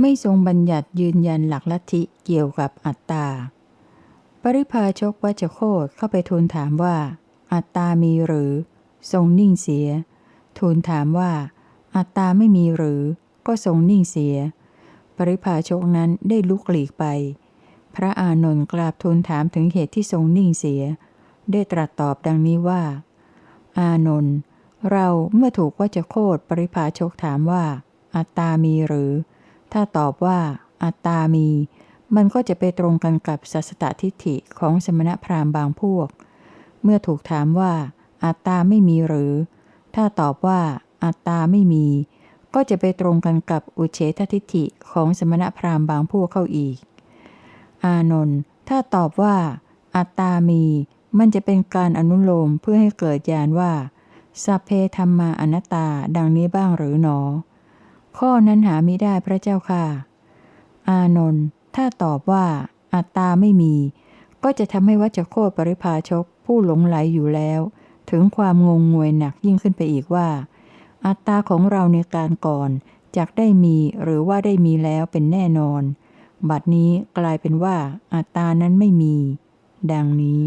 ไม่ทรงบัญญัติยืนยันหลักลัทธิเกี่ยวกับอัตตา ปริพาชกวัจโคตเข้าไปทูลถามว่า อัตตามีหรือ ทรงนิ่งเสีย ทูลถามว่า อัตตาไม่มีหรือ ก็ทรงนิ่งเสีย ปริพาชกนั้นได้ลุกหลีกไป พระอานนท์กราบทูลถามถึงเหตุที่ทรงนิ่งเสีย ได้ตรัสตอบดังนี้ว่า อานนท์เราเมื่อถูกวัจโคตปริพาชกถามว่า อัตตามีหรือ ถ้าตอบว่า อัตตามี มันก็จะไปตรงกันกับสัสตทิฏฐิของสมณพราหมณ์บางพวก เมื่อถูกถามว่า อัตตาไม่มีหรือ ถ้าตอบว่า อัตตาไม่มี ก็จะไปตรงกันกับอุเฉททิฏฐิของสมณพราหมณ์บางพวกเข้าอีก อานนท์ถ้าตอบว่า อัตตามี มันจะเป็นการอนุโลมเพื่อให้เกิดญาณว่าสัพเพธรรมาอนัตตาดังนี้บ้างหรือหนอ ข้อนั้นหาไม่ได้พระเจ้าค่ะ อานนท์ถ้าตอบว่า อัตตาไม่มี ก็จะทำให้วัจโคตปริพาชกผู้หลงไหลอยู่แล้ว ถึงความงงงวยหนักยิ่งขึ้นไปอีกว่า อัตตาของเราในการก่อนจกได้มีหรือว่าได้มีแล้วเป็นแน่นอน บัดนี้กลายเป็นว่าอัตตานั้นไม่มี ดังนี้